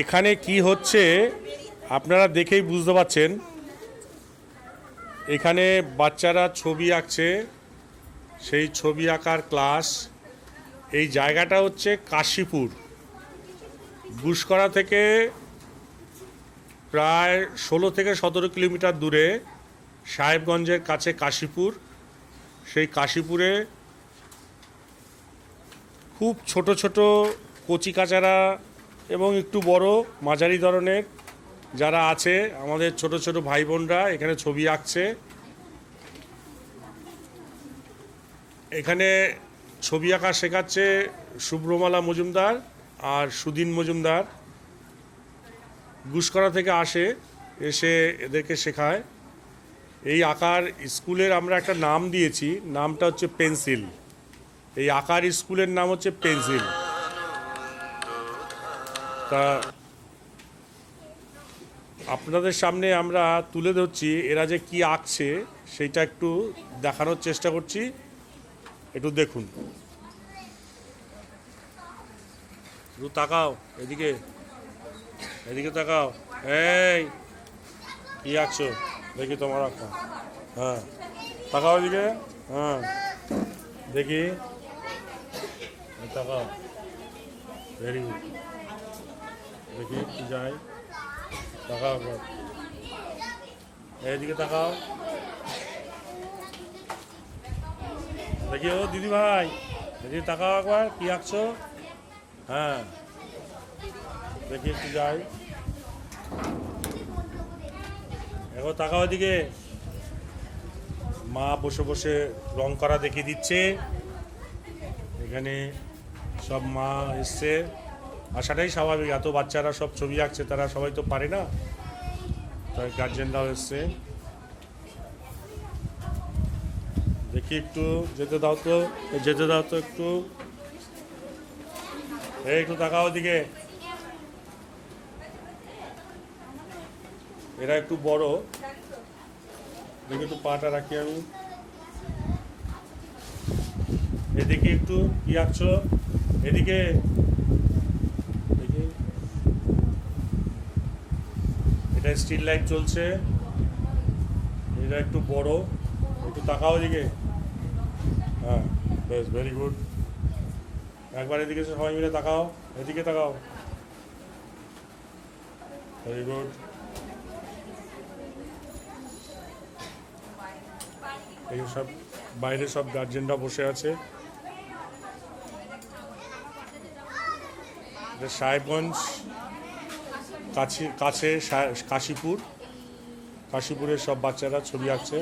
এখানে কি হচ্ছে আপনারা দেখেই বুঝতে পারছেন। এখানে বাচ্চারা ছবি আঁকছে, সেই ছবি আঁকার ক্লাস। এই জায়গাটা হচ্ছে কাশীপুর। গুসকরা থেকে প্রায় ষোলো থেকে সতেরো কিলোমিটার দূরে সাহেবগঞ্জের কাছে কাশীপুর। সেই কাশীপুরে খুব ছোট ছোট কচি কাচারা এবং একটু বড় মাঝারি ধরনের যারা আছে, আমাদের ছোট ছোট ভাই বোনরা এখানে ছবি আঁকছে। এখানে ছবি আঁকা শেখাচ্ছে শুভ্রমালা মজুমদার আর সুদিন মজুমদার। গুসকরা থেকে আসে, এসে এদেরকে শেখায়। এই আঁকার স্কুলের আমরা একটা নাম দিয়েছি, নামটা হচ্ছে পেন্সিল। এই আঁকার স্কুলের নাম হচ্ছে পেন্সিল। তা আপনাদের সামনে আমরা তুলে ধরছি, এরা যে কি আঁকছে সেইটা একটু দেখানোর চেষ্টা করছি। একটু দেখুন। একটু তাকাও এদিকে। এদিকে তাকাও। এই, কি আঁকছো? দেখি তোমার আঁকা। হ্যাঁ। তাকাও এদিকে। হ্যাঁ। দেখি। তাকাও। ভেরি গুড দেখি, কি যায়? তাকাও এইদিকে তাকাও। দেখি ও দিদি ভাই এদিকে তাকাও একবার, কি আঁকছো? হ্যাঁ। দেখি একটু যাই। এখন তাকাও এদিকে। মা বসে বসে রং করা দেখিয়ে দিচ্ছে। এখানে সব মা এসছে। আসাটাই স্বাভাবিক। এত বাচ্চারা সব ছবি আঁকছে, তারা সবাই তো পারে না। তাই গার্জেনরাও এসছে। দেখি একটু, যেতে দাও তো, যেতে দাও তো একটু। এই একটু তাকাও দিকে এরা একটু বড়। দেখি একটু পাটা রাখি আমি। এদিকে একটু, কি আঁকছো? এদিকে দেখি এটা স্টিল লাইট চলছে। এটা একটু বড়। একটু তাকাও এদিকে। হ্যাঁ বেশ ভেরি গুড একবার এদিকে সবাই মিলে তাকাও। এদিকে তাকাও। ভেরি গুড এই সব বাইরে সব গার্জেনরা বসে আছে। সাহেবগঞ্জ। কাছে কাছে কাশীপুর। কাশীপুরের সব বাচ্চারা ছবি আঁকছে।